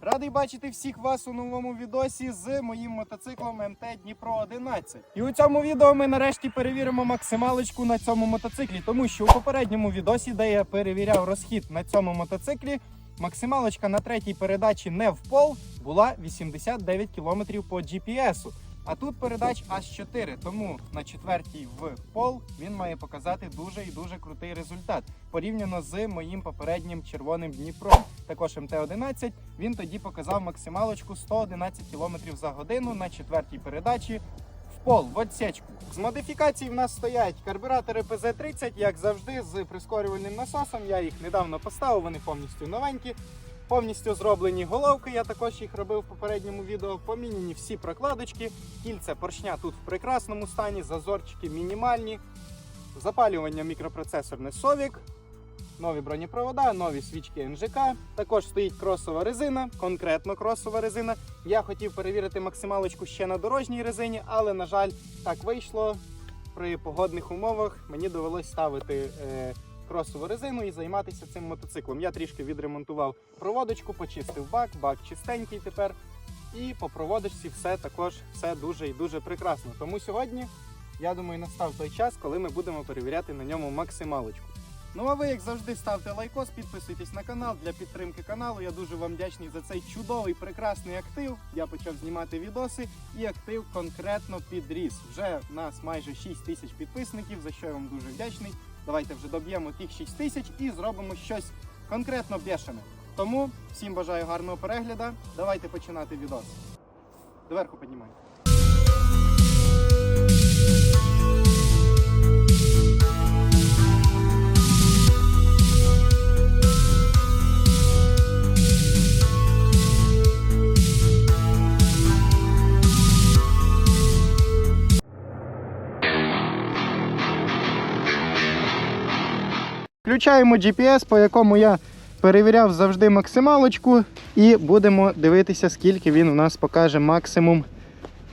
Радий бачити всіх вас у новому відосі з моїм мотоциклом МТ Дніпро 11. І у цьому відео ми нарешті перевіримо максималочку на цьому мотоциклі, тому що у попередньому відосі, де я перевіряв розхід на цьому мотоциклі, максималочка на третій передачі не в пол була 89 км по GPS. А тут передач аж 4, тому на четвертій в пол він має показати дуже і дуже крутий результат порівняно з моїм попереднім червоним Дніпром. Також МТ-11 він тоді показав максималочку 111 км за годину на четвертій передачі в пол, в отсечку. З модифікацій в нас стоять карбюратори ПЗ-30, як завжди, з прискорювальним насосом. Я їх недавно поставив, вони повністю новенькі. Повністю зроблені головки, я також їх робив в попередньому відео. Поміняні всі прокладочки, кільця поршня тут в прекрасному стані, зазорчики мінімальні, запалювання мікропроцесорне Совік, нові бронепровода, нові свічки НЖК. Також стоїть кросова резина, конкретно кросова резина. Я хотів перевірити максималочку ще на дорожній резині, але, на жаль, так вийшло. При погодних умовах мені довелось ставити е, кросову резину і займатися цим мотоциклом. Я трішки відремонтував проводочку, почистив бак, бак чистенький тепер. І по проводочці все також все дуже і дуже прекрасно. Тому сьогодні, я думаю, настав той час, коли ми будемо перевіряти на ньому максималочку. Ну а ви, як завжди, ставте лайкос, підписуйтесь на канал для підтримки каналу. Я дуже вам вдячний за цей чудовий, прекрасний актив. Я почав знімати відоси, і актив конкретно підріс. Вже в нас майже 6 тисяч підписників, за що я вам дуже вдячний. Давайте вже доб'ємо тих 6 тисяч і зробимо щось конкретно бешене. Тому всім бажаю гарного перегляду. Давайте починати відос. Доверху піднімай. Включаємо GPS, по якому я перевіряв завжди максималочку, і будемо дивитися, скільки він у нас покаже максимум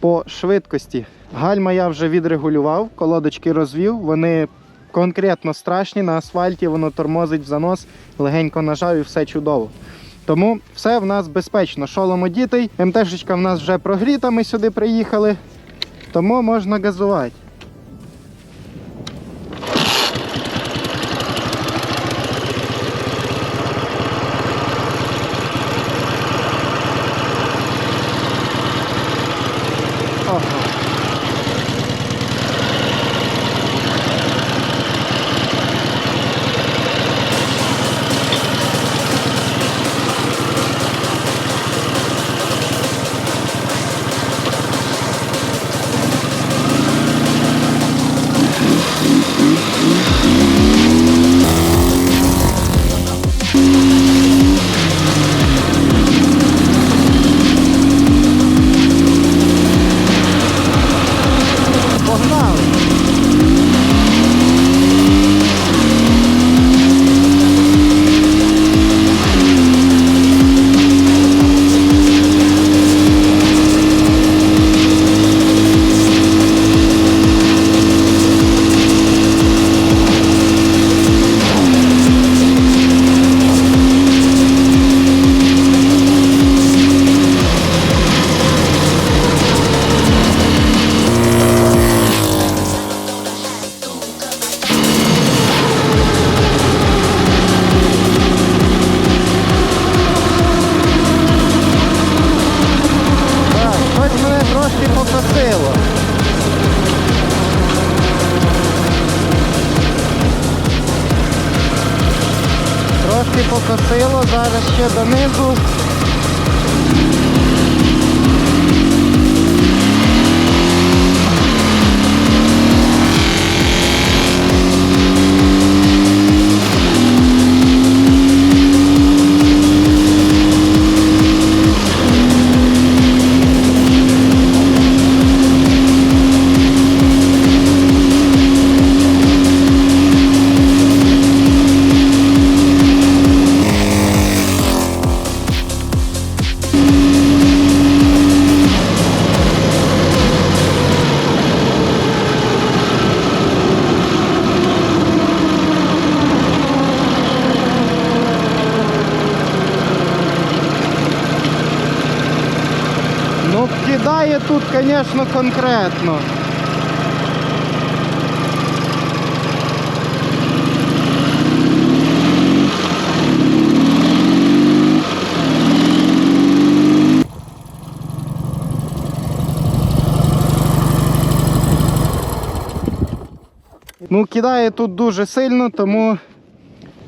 по швидкості. Гальма я вже відрегулював, колодочки розвів, вони конкретно страшні. На асфальті воно тормозить в занос, легенько нажав і все чудово. Тому все в нас безпечно. Шолом одітий, МТшечка в нас вже прогріта, ми сюди приїхали, тому можна газувати. Покосило, зараз ще тут, звісно, конкретно. Ну, кидає тут дуже сильно, тому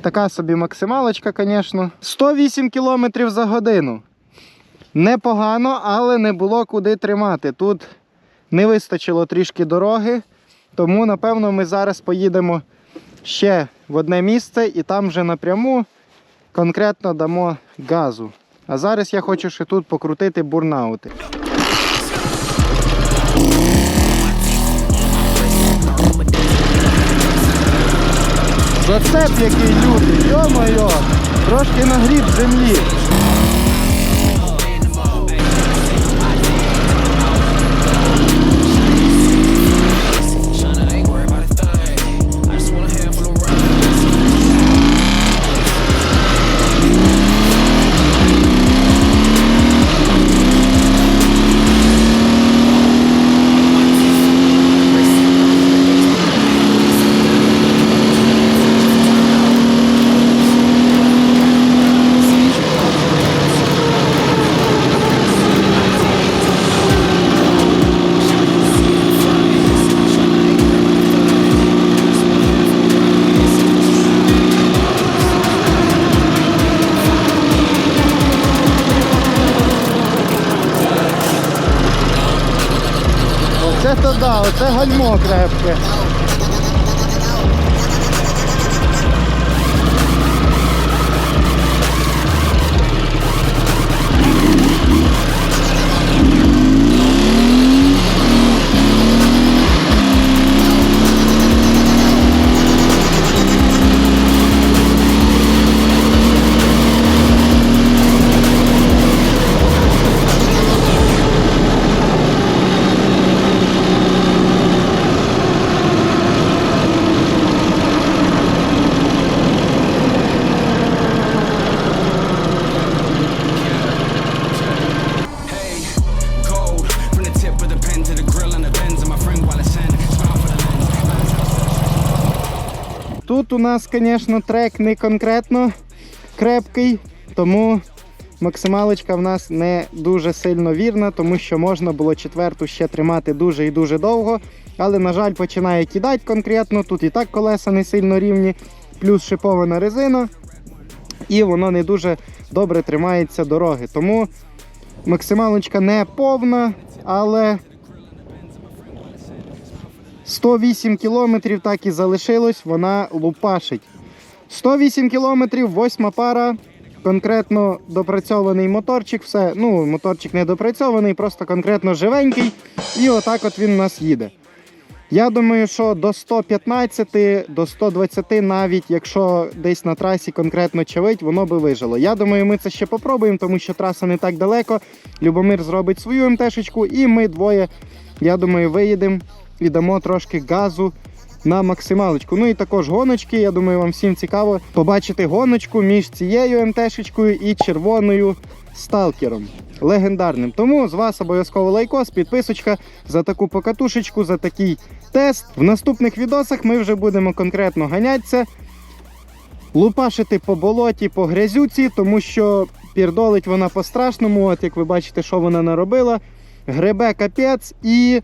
така собі максималочка, звісно. 108 км за годину. Непогано, але не було куди тримати. Тут не вистачило трішки дороги, тому напевно ми зараз поїдемо ще в одне місце і там вже напряму конкретно дамо газу. А зараз я хочу ще тут покрутити бурнаути. Зацеп який лютий, йо-моє, трошки нагріб землі. Оце гальмо крепке. Тут у нас, звісно, трек не конкретно крепкий, тому максималочка в нас не дуже сильно вірна, тому що можна було четверту ще тримати дуже і дуже довго. Але, на жаль, починає кидати конкретно. Тут і так колеса не сильно рівні, плюс шипована резина, і воно не дуже добре тримається дороги. Тому максималочка не повна, але 108 кілометрів так і залишилось, вона лупашить. 108 кілометрів, восьма пара, конкретно допрацьований моторчик, все, ну, моторчик не допрацьований, просто конкретно живенький. І отак от він у нас їде. Я думаю, що до 115, до 120 навіть, якщо десь на трасі конкретно чавить, воно би вижило. Я думаю, ми це ще попробуємо, тому що траса не так далеко. Любомир зробить свою МТшечку, і ми двоє, я думаю, виїдемо і дамо трошки газу на максималочку. Ну і також гоночки. Я думаю, вам всім цікаво побачити гоночку між цією МТшечкою і червоною сталкером. Легендарним. Тому з вас обов'язково лайкос, підписочка за таку покатушечку, за такий тест. В наступних відосах ми вже будемо конкретно ганятися, лупашити по болоті, по грязюці, тому що пірдолить вона по-страшному. От як ви бачите, що вона наробила. Гребе капець і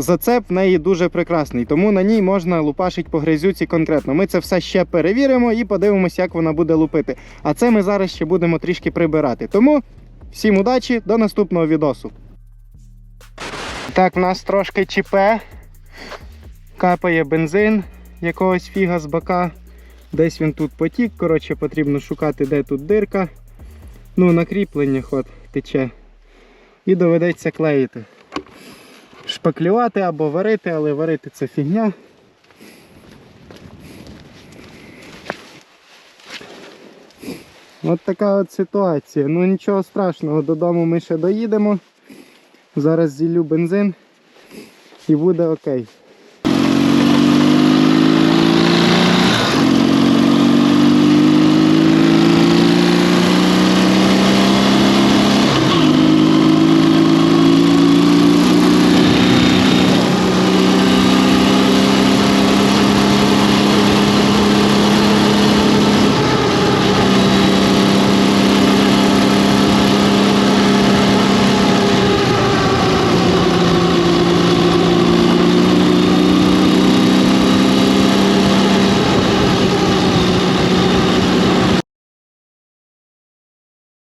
зацеп в неї дуже прекрасний, тому на ній можна лупашити по грязюці конкретно. Ми це все ще перевіримо і подивимося, як вона буде лупити. А це ми зараз ще будемо трішки прибирати. Тому всім удачі, до наступного відосу. Так, в нас трошки ЧП. Капає бензин якогось фіга з бока. Десь він тут потік. Коротше, потрібно шукати, де тут дирка. Ну, на кріпленнях от тече. І доведеться клеїти шпаклювати або варити, але варити це фігня. От така от ситуація. Ну нічого страшного, додому ми ще доїдемо. Зараз зіллю бензин і буде окей.